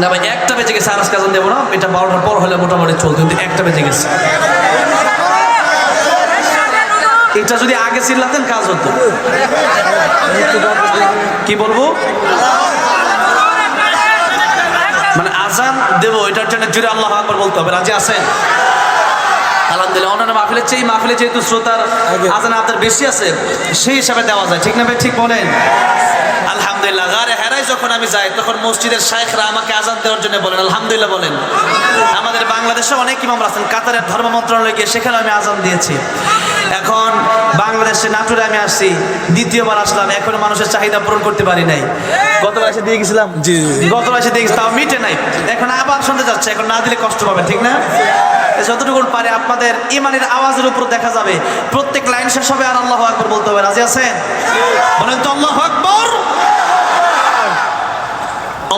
না ভাই একটা বেজে গেছে আর আজান দেবো না। এটা বারোটার পর হলে মোটামুটি চলতো কিন্তু একটা বেজে গেছে। এটা যদি আগে চিল্লাতেন কাজ হতো। কি বলব? মানে আজান দেবো এটার জন্য জুড়ে আল্লাহ আকবর বলতে হবে। রাজি আছেন? আলহামদুলিল্লাহ অন্যান্য মাহফিলের চেয়ে মাহফিলে যেহেতু শ্রোতার আজান আপনার বেশি আছে সেই হিসাবে দেওয়া যায়। ঠিক না ভাই ঠিক বলেন? আলহামদুলিল্লাহ গারে হেরাই যখন আমি যাই তখন মসজিদের শাইখরা আমাকে আজান দেওয়ার জন্য বলেন আলহামদুলিল্লাহ বলেন। আমাদের বাংলাদেশে অনেক ইমাম আছেন কাতারের ধর্ম মন্ত্রণালয়ে গিয়ে সেখানে আমি আজান দিয়েছি। এখন বাংলাদেশে নাটুরে আমি আসছি দ্বিতীয়বার আসলাম এখনও মানুষের চাহিদা পূরণ করতে পারি নাই। গতবার এসে দিয়ে গেছিলাম? জি। গতবার এসে দিয়ে তাও মিটে নাই। এখন আবার শুনতে যাচ্ছে এখন না দিলে কষ্ট পাবে ঠিক না? যতটুকু পারে আপনাদের ইমানের আওয়াজের উপর দেখা যাবে। প্রত্যেক লাইন শেষ হবে আর আল্লাহ আকবর বলতে হবে রাজি আছেন? বলেন তো আল্লাহ আকবর।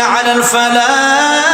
على الفلاح.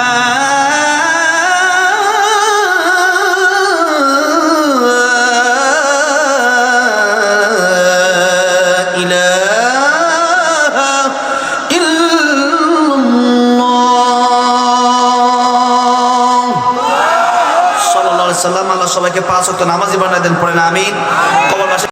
আল্লাহ সবাইকে পাঁচ অত নামাজি বানায় দেন পড়েন কবরবাসী